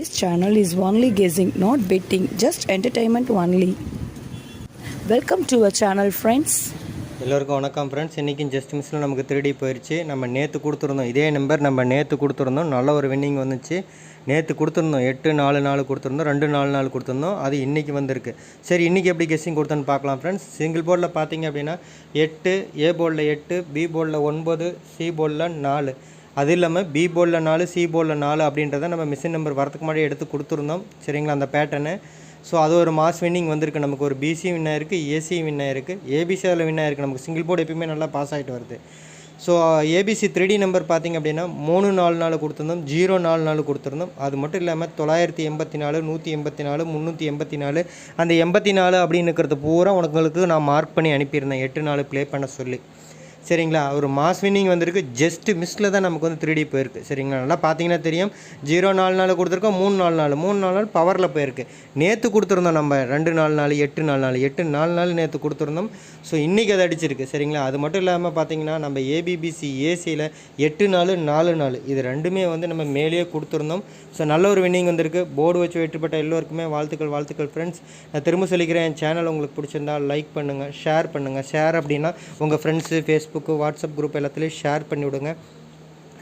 This channel is only guessing, not betting, just entertainment only. Welcome to our channel friends எல்லோருக்கும் வணக்கம் friends இன்றைக்கும் just மிஸ்ஸில் நமக்கு திருடி போயிடுச்சு நம்ம நேற்று கொடுத்துருந்தோம் இதே நம்பர் நம்ம நேற்று கொடுத்துருந்தோம். நல்ல ஒரு வின்னிங் வந்துச்சு. நேற்று கொடுத்துருந்தோம் எட்டு நாலு நாலு கொடுத்துருந்தோம் ரெண்டு நாலு நாலு கொடுத்துருந்தோம். அது இன்றைக்கி வந்திருக்கு. சரி இன்றைக்கி எப்படி கெஸ்ஸிங் கொடுத்தோன்னு பார்க்கலாம் ஃப்ரெண்ட்ஸ் சிங்கிள் போர்டில் பார்த்தீங்க அப்படின்னா எட்டு ஏ போர்டில் எட்டு பி போர்டில் ஒன்பது சி போர்டில் நாலு. அது இல்லாமல் பி போர்டில் நாலு சி போர்டில் நாலு அப்படின்றத நம்ம மிஷின் நம்பர் வரதுக்கு முன்னாடி எடுத்து கொடுத்துருந்தோம். சரிங்களா? அந்த பேட்டர்னு ஸோ அது ஒரு மாஸ் வின்னிங் வந்திருக்கு. நமக்கு ஒரு பிசி வின் ஆயிருக்கு ஏசி வின் ஆயிருக்கு ஏபிசி அதில் வின் ஆயிருக்கு நமக்கு சிங்கிள் போர்டு எப்பயுமே நல்லா பாஸ் ஆகிட்டு வருது. ஸோ ஏபிசி த்ரீ நம்பர் பார்த்திங்க அப்படின்னா மூணு நாலு நாலு கொடுத்துருந்தோம். ஜீரோ நாலு நாலு கொடுத்துருந்தோம். அது மட்டும் இல்லாமல் தொள்ளாயிரத்தி எண்பத்தி நாலு நூற்றி எண்பத்தி நாலு முந்நூற்றி எண்பத்தி நாலு அந்த எண்பத்தி நாலு அப்படின்னு இருக்கிறது பூரா உனக்குங்களுக்கு நான் மார்க் பண்ணி அனுப்பியிருந்தேன். எட்டு நாலு ப்ளே பண்ண சொல்லி. சரிங்களா? ஒரு மாஸ் வின்னிங் வந்திருக்கு. ஜஸ்ட் மிஸ்ஸில் தான் நமக்கு வந்து த்ரீ போயிருக்கு. சரிங்களா? நல்லா பார்த்தீங்கன்னா தெரியும். ஜீரோ நாலு நாள் கொடுத்துருக்கோம். மூணு நாலு நாள். மூணு நாலு நாள் பவரில் போயிருக்கு. நேற்று கொடுத்துருந்தோம் நம்ம. ரெண்டு நாலு நாள் எட்டு நாலு நாள். எட்டு நாலு நாள் நேற்று கொடுத்துருந்தோம். ஸோ இன்றைக்கி அது அடிச்சிருக்கு. சரிங்களா? அது மட்டும் இல்லாமல் பார்த்தீங்கன்னா நம்ம ஏபிபிசி ஏசியில் எட்டு நாலு நாலு நாலு இது ரெண்டுமே வந்து நம்ம மேலேயே கொடுத்துருந்தோம். ஸோ நல்ல ஒரு வின்னிங் வந்திருக்கு. போர்டு வச்சு வெற்றிப்பட்ட எல்லோருக்குமே வாழ்த்துக்கள் வாழ்த்துக்கள் ஃப்ரெண்ட்ஸ் நான் திரும்ப சொல்லிக்கிறேன். என் சேனல் உங்களுக்கு பிடிச்சிருந்தா லைக் பண்ணுங்கள் ஷேர் பண்ணுங்கள் ஷேர் அப்படின்னா உங்கள் ஃப்ரெண்ட்ஸு ஃபேஸ் ஃபேஸ்புக்கு வாட்ஸ்அப் குரூப் எல்லாத்துலேயும் ஷேர் பண்ணி விடுங்க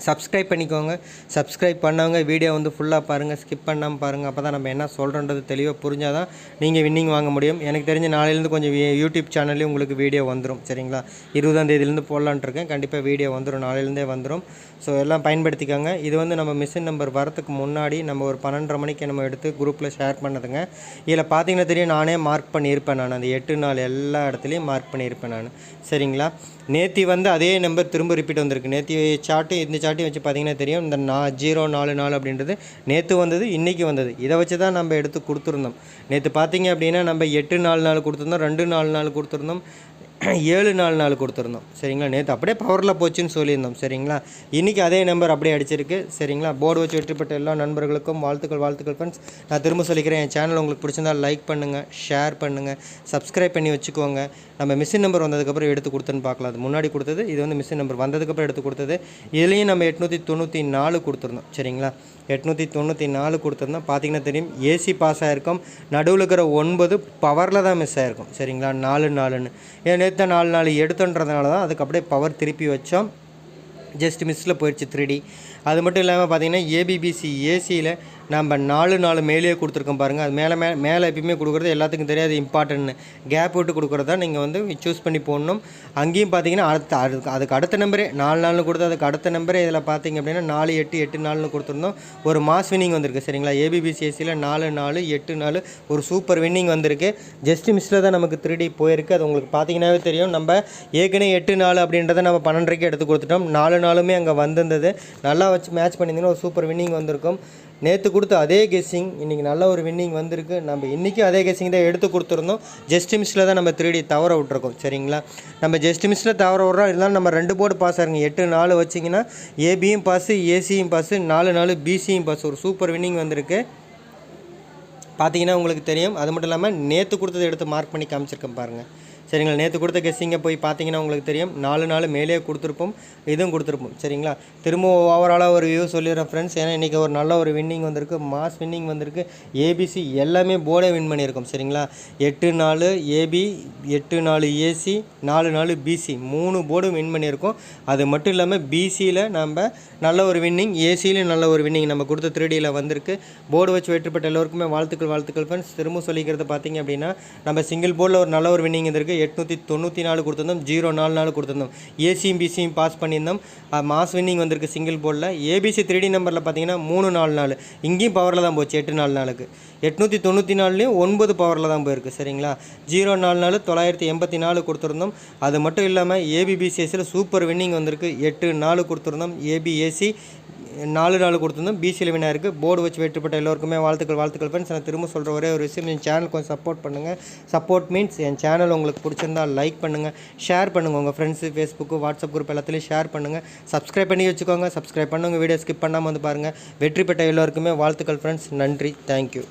சப்ஸ்கிரைப் பண்ணிக்கோங்க. சப்ஸ்கிரைப் பண்ணவங்க வீடியோ வந்து ஃபுல்லாக பாருங்கள் ஸ்கிப் பண்ணாமல் பாருங்கள் அப்போ தான் நம்ம என்ன சொல்கிறன்றது தெளிவாக புரிஞ்சால் தான் நீங்கள் வின்னிங் வாங்க முடியும். எனக்கு தெரிஞ்ச நாளையிலேருந்து கொஞ்சம் யூடியூப் சேனல்லையும் உங்களுக்கு வீடியோ வந்துடும் சரிங்களா? இருபதாம் தேதியிலேருந்து கண்டிப்பாக வீடியோ வந்துடும் நாளையிலேருந்தே வந்துடும் ஸோ எல்லாம் பயன்படுத்திக்கோங்க. இது வந்து நம்ம மிஷின் நம்பர் வரத்துக்கு முன்னாடி நம்ம ஒரு பன்னெண்டரை மணிக்கு நம்ம எடுத்து குரூப்பில் ஷேர் பண்ணதுங்க. இதில் பார்த்தீங்கன்னா தெரியும் நானே மார்க் பண்ணியிருப்பேன் நான். அந்த எட்டு நாள் எல்லா இடத்துலையும் மார்க் பண்ணியிருப்பேன் நான். சரிங்களா? நேத்தி வந்து அதே நம்பர் திரும்ப ரிப்பீட் வந்திருக்கு. நேத்தி சார்ட்டு இந்த சார்ட்டையும் வச்சு பார்த்தீங்கன்னா தெரியும். இந்த நா ஜீரோ நாலு நாலு அப்படின்றது நேற்று வந்தது இன்றைக்கி வந்தது. இதை வச்சு தான் நம்ம எடுத்து கொடுத்துருந்தோம். நேற்று பார்த்தீங்க அப்படின்னா நம்ம எட்டு நாலு நாள் கொடுத்துருந்தோம். ரெண்டு நாலு நாள் கொடுத்துருந்தோம். ஏழு நாலு நாலு கொடுத்துருந்தோம். சரிங்களா? நேற்று அப்படியே பவரில் போச்சுன்னு சொல்லியிருந்தோம். சரிங்களா? இன்றைக்கி அதே நம்பர் அப்படியே அடிச்சிருக்கு. சரிங்களா? போர்டு வச்சு வெற்றிப்பட்ட எல்லா நண்பர்களுக்கும் வாழ்த்துக்கள் வாழ்த்துக்கள் ஃப்ரெண்ட்ஸ் நான் திரும்ப சொல்லிக்கிறேன் என் சேனல் உங்களுக்கு பிடிச்சிருந்தா லைக் பண்ணுங்கள் ஷேர் பண்ணுங்கள் சப்ஸ்கிரைப் பண்ணி வச்சுக்கோங்க. நம்ம மிஷின் நம்பர் வந்ததுக்கப்புறம் எடுத்து கொடுத்துன்னு பார்க்கலாம். அது முன்னாடி கொடுத்தது இது வந்து மிஷின் நம்பர் வந்ததுக்கப்புறம் எடுத்து கொடுத்தது. இதுலேயும் நம்ம எட்நூற்றி தொண்ணூற்றி நாலு கொடுத்துருந்தோம். சரிங்களா? எட்நூற்றி தொண்ணூற்றி நாலு கொடுத்துருந்தோம். பார்த்தீங்கன்னா தெரியும் ஏசி பாஸ் ஆகிருக்கும் நடுவில் இருக்கிற ஒன்பது பவரில் தான் மிஸ் ஆகிருக்கும் சரிங்களா? நாலு நாலுன்னு. ஏன்னா சேர்த்த நாலு நாலு எடுத்துன்றதுனால தான் அதுக்கு அப்படியே பவர் திருப்பி வச்சோம். ஜஸ்ட் மிஸ்ஸில் போயிடுச்சு த்ரீ அது மட்டும் இல்லாமல் பார்த்தீங்கன்னா ஏபிபிசி ஏசியில் நம்ம நாலு நாலு மேலேயே கொடுத்துருக்கோம் பாருங்கள் அது மேலே மே மேலே எப்பயுமே கொடுக்குறது எல்லாத்துக்கும் தெரியாது இம்பார்ட்டன்ட்னு கேப் விட்டு கொடுக்குறதா நீங்கள் வந்து சூஸ் பண்ணி போடணும். அங்கேயும் பார்த்தீங்கன்னா அடுத்த அதுக்கு அதுக்கு அடுத்த நம்பரே நாலு நாள்னு கொடுத்து அதுக்கு அடுத்த நம்பரே இதில் பார்த்தீங்க அப்படின்னா நாலு எட்டு எட்டு நாலுன்னு கொடுத்துருந்தோம். ஒரு மாஸ் வின்னிங் வந்திருக்கு சரிங்களா? ஏபிபிசிஎஸ்சியில் நாலு நாலு எட்டு நாலு ஒரு சூப்பர் வின்னிங் வந்திருக்கு. ஜஸ்ட் மிஸ்ஸில் தான் நமக்கு த்ரீ போயிருக்கு. அது உங்களுக்கு பார்த்தீங்கன்னாவே தெரியும். நம்ம ஏற்கனவே எட்டு நாலு அப்படின்றத நம்ம பன்னெண்டரைக்கு எடுத்து கொடுத்துட்டோம். நாலு நாளுமே அங்கே வந்திருந்தது. நல்லா வச்சு மேட்ச் பண்ணியிருந்தீங்கன்னா ஒரு சூப்பர் வின்னிங் வந்திருக்கும். நேற்று கொடுத்த அதே கெஸ்ஸிங் இன்றைக்கி நல்ல ஒரு வின்னிங் வந்திருக்கு. நம்ம இன்றைக்கும் அதே கெஸ்ஸிங் தான் எடுத்து கொடுத்துருந்தோம். ஜஸ்ட் மிஸ்ஸில் தான் நம்ம த்ரீ தவற விட்ருக்கோம் சரிங்களா? நம்ம ஜஸ்ட் மிஸ்ஸில் தவற விட்றோம். இருந்தாலும் நம்ம ரெண்டு போர்டு பாஸ் ஆகுங்க எட்டு நாலு வச்சிங்கன்னா ஏபியும் பாஸு ஏசியும் பாஸு நாலு நாலு பிசியும் பாஸ் ஒரு சூப்பர் வின்னிங் வந்திருக்கு. பார்த்தீங்கன்னா உங்களுக்கு தெரியும். அது மட்டும் இல்லாமல் நேற்று கொடுத்ததை எடுத்து மார்க் பண்ணி காமிச்சிருக்கேன் பாருங்கள் சரிங்களா? நேற்று கொடுத்த கெஸ்ஸிங்கை போய் பார்த்தீங்கன்னா உங்களுக்கு தெரியும். நாலு நாள் மேலே கொடுத்துருப்போம் இதுவும் கொடுத்துருப்போம். சரிங்களா? திரும்ப ஓவராலாக ஒரு வியூ சொல்லிடுறேன் ஃப்ரெண்ட்ஸ் ஏன்னா இன்றைக்கி ஒரு நல்ல ஒரு வின்னிங் வந்திருக்கு மாஸ் வின்னிங் வந்திருக்கு. ஏபிசி எல்லாமே போர்டே வின் பண்ணியிருக்கோம் சரிங்களா? எட்டு நாலு ஏபி எட்டு நாலு ஏசி நாலு நாலு பிசி மூணு போர்டும் வின் பண்ணியிருக்கோம். அது மட்டும் இல்லாமல் பிசியில் நம்ம நல்ல ஒரு வின்னிங் ஏசியிலும் நல்ல ஒரு வின்னிங் நம்ம கொடுத்த த்ரீடியில் வந்திருக்கு. போர்டு வச்சு வெற்றி பெற்ற எல்லோருக்குமே வாழ்த்துக்கள் வாழ்த்துக்கள் ஃப்ரெண்ட்ஸ் திரும்ப சொல்லிக்கிறது பார்த்தீங்க அப்படின்னா நம்ம சிங்கிள் போர்டில் ஒரு நல்ல ஒரு வின்னிங் இருக்குது எட்நூற்றி தொண்ணூற்றி நாலு கொடுத்துருந்தோம் ஜீரோ நாலு நாலு கொடுத்துருந்தோம். ஏசியும் பிசியும் பாஸ் பண்ணியிருந்தோம். மாஸ் வின்னிங் வந்திருக்கு சிங்கிள் போர்டில் ஏபிசி த்ரீடி நம்பரில் பார்த்தீங்கன்னா மூணு நாலு நாலு. இங்கேயும் பவரில் தான் போச்சு எட்டு நாலு நாளுக்கு எட்நூற்றி தொண்ணூற்றி நாலுலேயும் ஒன்பது பவரில் தான் போயிருக்கு சரிங்களா? ஜீரோ நாலு நாலு தொள்ளாயிரத்தி எண்பத்தி நாலு கொடுத்துருந்தோம். அது மட்டும் இல்லாமல் ஏபிபிசிஎஸ்சில் சூப்பர் வின்னிங் வந்திருக்கு எட்டு நாலு கொடுத்துருந்தோம். ஏபிஏசி நாலு நாலு கொடுத்துருந்தோம். பிசியில் வினாருக்கு போர்டு வச்சு வெற்றி பெற்ற எல்லோருக்குமே வாழ்த்துக்கள் வாழ்த்துக்கள் ஃப்ரெண்ட்ஸ் நான் திரும்ப சொல்கிற ஒரே ஒரு விஷயம் என் சேனல் கொஞ்சம் சப்போர்ட் பண்ணுங்கள் சப்போர்ட் மீன்ஸ் என் சேனல் உங்களுக்கு பிடிச்சிருந்தா லைக் பண்ணுங்கள் ஷேர் பண்ணுங்கள் உங்கள் ஃப்ரெண்ட்ஸு ஃபேஸ்புக்கு வாட்ஸ்அப் குரூப் எல்லாத்துலேயும் ஷேர் பண்ணுங்கள் சப்ஸ்கிரைப் பண்ணி வச்சுக்கோங்க. சப்ஸ்கிரைப் பண்ணுங்க வீடியோ ஸ்கிப் பண்ணாமல் வந்து பாருங்கள் வெற்றி பெற்ற எல்லோருக்குமே வாழ்த்துக்கள் ஃப்ரெண்ட்ஸ் நன்றி. தேங்க்யூ